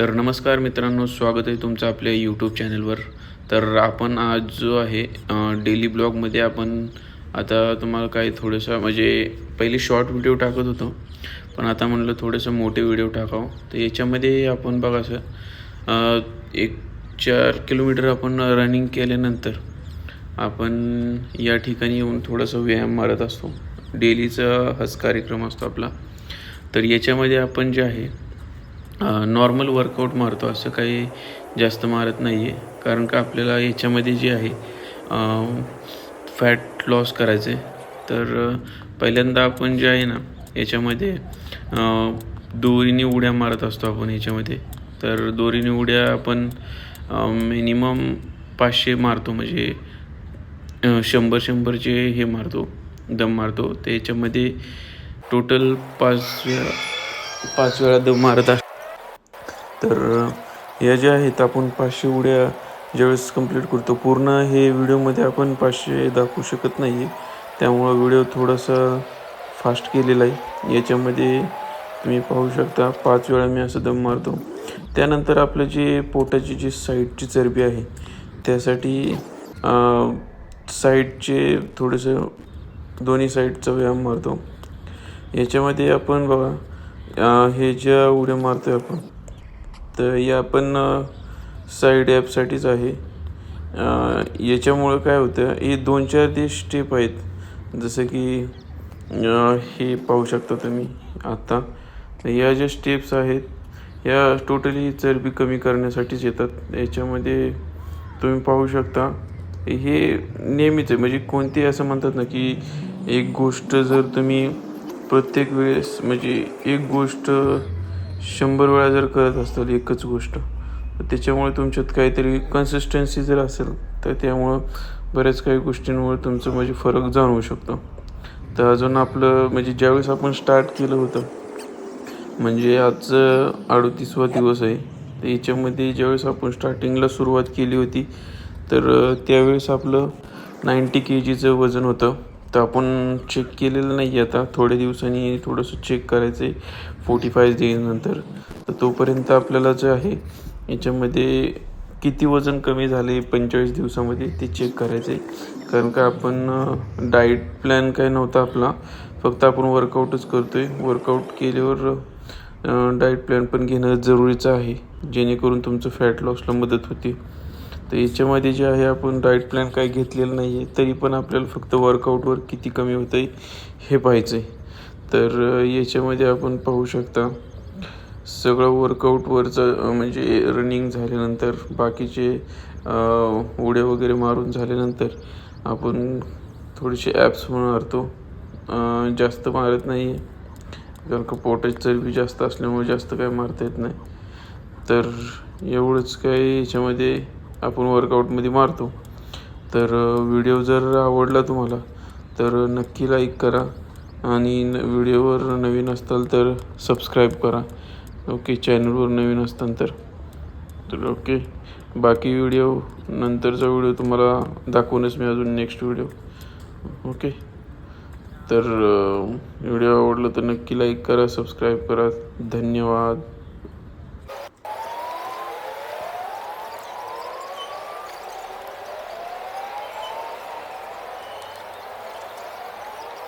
तर नमस्कार मित्रांनो स्वागत आहे तुमचं आपल्या यूट्यूब चॅनलवर तर आपण आज जो आहे डेली ब्लॉगमध्ये आपण आता तुम्हाला काही थोडंसं म्हणजे पहिले शॉर्ट व्हिडिओ टाकत होतो. पण आता म्हणलं थोडंसं मोठे व्हिडिओ टाकावं. तर याच्यामध्ये आपण बघा सर एक चार किलोमीटर आपण रनिंग केल्यानंतर आपण या ठिकाणी येऊन थोडंसं व्यायाम मारत असतो. डेलीचा हाच कार्यक्रम असतो आपला. तर याच्यामध्ये आपण जे आहे नॉर्मल वर्कआउट मारतो असं काही जास्त मारत नाही आहे कारण का आपल्याला याच्यामध्ये जे आहे फॅट लॉस करायचं आहे तर पहिल्यांदा आपण जे आहे ना याच्यामध्ये दोरीने उड्या मारत असतो आपण याच्यामध्ये. तर दोरीने उड्या आपण मिनिमम पाचशे मारतो. म्हणजे शंभर शंभरचे हे मारतो दम मारतो. त्याच्यामध्ये टोटल पाच वेळा पाच वेळा दम मारत असतो. तर या ज्या आहेत आपण पाचशे उड्या ज्यावेळेस कंप्लीट करतो पूर्ण हे व्हिडिओमध्ये आपण पाचशे दाखवू शकत नाही आहे त्यामुळं व्हिडिओ थोडासा फास्ट केलेला आहे. याच्यामध्ये तुम्ही पाहू शकता पाच वेळा मी असं दम मारतो. त्यानंतर आपलं जे पोटाची जी साईडची चरबी आहे त्यासाठी साईडचे थोडंसं दोन्ही साईडचा व्यायाम मारतो. याच्यामध्ये आपण बघा हे ज्या उड्या मारतोय आपण तर या पण साईड ॲपसाठीच आहे. याच्यामुळं काय होतं हे दोन चार ते स्टेप आहेत. जसं की हे पाहू शकता तुम्ही आत्ता तर या ज्या स्टेप्स आहेत या टोटली चरबी कमी करण्यासाठीच येतात. याच्यामध्ये तुम्ही पाहू शकता हे नेहमीच आहे. म्हणजे कोणते असं म्हणतात ना की एक गोष्ट जर तुम्ही प्रत्येक वेळेस म्हणजे एक गोष्ट शंभर वेळा जर करत असाल एकच गोष्ट तर त्याच्यामुळे तुमच्यात काहीतरी कन्सिस्टन्सी जर असेल तर त्यामुळं बऱ्याच काही गोष्टींमुळे तुमचं म्हणजे फरक जाणवू शकतो. तर अजून आपलं म्हणजे ज्यावेळेस आपण स्टार्ट केलं होतं म्हणजे आज अडतीसवा दिवस आहे तर याच्यामध्ये ज्यावेळेस आपण स्टार्टिंगला सुरुवात केली होती तर त्यावेळेस आपलं नाईंटी के जीचं वजन होतं. तर आपण चेक केलेलं नाही आहे आता. थोड्या दिवसांनी थोडंसं चेक करायचं आहे फोर्टी फाय डेजनंतर तर तोपर्यंत आपल्याला जे आहे याच्यामध्ये किती वजन कमी झाले पंचेचाळीस दिवसामध्ये ते चेक करायचं आहे कारण का आपण डाईट प्लॅन काय नव्हता आपला. फक्त आपण वर्कआउटच करतो आहे वर्कआउट केल्यावर डाईट प्लॅन पण घेणं जरुरीचं आहे. जेणेकरून तुमचं फॅट लॉसला मदत होते. तर याच्यामध्ये जे आहे आपण डाईट प्लॅन काही घेतलेलं नाही आहे तरी पण आपल्याला फक्त वर्कआउटवर किती कमी होतं आहे हे पाहायचं आहे तर याच्यामध्ये आपण पाहू शकता सगळं वर्कआउटवरचं म्हणजे रनिंग झाल्यानंतर बाकीचे उड्या वगैरे मारून झाल्यानंतर आपण थोडेसे ॲप्स मारतो. जास्त मारत नाही आहे कारण का पोटाची चरबी जास्त असल्यामुळे जास्त काय मारता येत नाही. तर एवढंच काय याच्यामध्ये आपण वर्कआउटमध्ये मारतो. तर व्हिडिओ जर आवडला तुम्हाला तर नक्की लाईक करा. आणि न व्हिडिओवर नवीन असताल तर सबस्क्राईब करा. ओके चॅनलवर नवीन असताल तर तर ओके बाकी व्हिडिओ नंतरचा व्हिडिओ तुम्हाला दाखवूनच मी अजून नेक्स्ट व्हिडिओ ओके तर व्हिडिओ आवडला तर नक्की लाईक करा सबस्क्राईब करा. धन्यवाद.